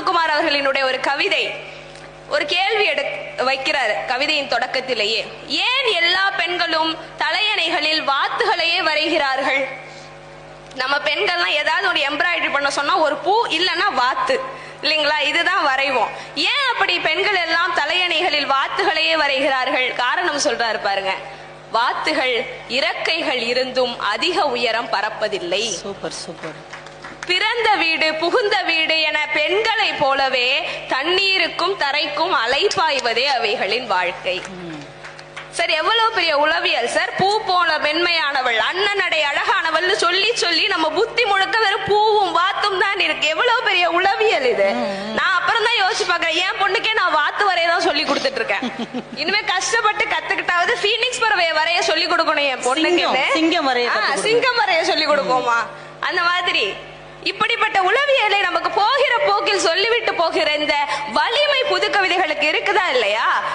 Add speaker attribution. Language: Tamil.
Speaker 1: முத்துக்குமார் அவர்களினுடைய ஒரு கவிதை ஒரு கேள்வி எடு வைக்கிறார் கவிதையின் தொடக்கத்திலேயே. ஏன் எல்லா பெண்களும் தலையணைகளில் வாத்துகளையே வரைகிறார்கள்? நம்ம பெண்கள்லாம் ஏதாவது ஒரு எம்ப்ராய்டரி பண்ண சொன்னா ஒரு பூ இல்லைன்னா வாத்து. இல்லைங்களா? இதுதான் வரைவோம். ஏன் அப்படி பெண்கள் எல்லாம் தலையணைகளில் வாத்துகளையே வரைகிறார்கள்? காரணம் சொல்றாரு பாருங்க. வாத்துகள் இறக்கைகள் இருந்தும் அதிக உயரம் பறப்பதில்லை
Speaker 2: சூப்பர் சூப்பர்.
Speaker 1: பிறந்த வீடு புகுந்த வீடு என பெண்களைப் போலவே தண்ணீருக்கும் தரைக்கும் அலைப்பாய்வதே அவைகளின் வாழ்க்கை. சார் எவ்வளவு பெரிய உளவியல் சார்? பூ போல மென்மையானவள் அண்ணனடை அழகானவள்னு சொல்லி சொல்லி நம்ம புத்தி முழுக்க வெறும் பூவும் வாத்தும் தான் இருக்கு. எவ்வளவு பெரிய உளவியல் இது? நான் அப்புறம் தான் யோசிச்சு பாக்குறேன் என் பொண்ணுக்கே நான் வாத்து வரைய தான் சொல்லி கொடுத்துட்டு இருக்கேன் இனிமே கஷ்டப்பட்டு கத்துக்கிட்டாவது பீனிக்ஸ் பறவைய வரைய சொல்லி கொடுக்கணும் என் பொண்ணுக்கு
Speaker 2: சிங்கம், வரைய.
Speaker 1: சிங்கம் வரைய சொல்லி கொடுப்போமா அந்த மாதிரி. இப்படிப்பட்ட உளவியலை நமக்கு போகிற இந்த வலிமை புது கவிதைகளுக்கு இருக்குதா இல்லையா?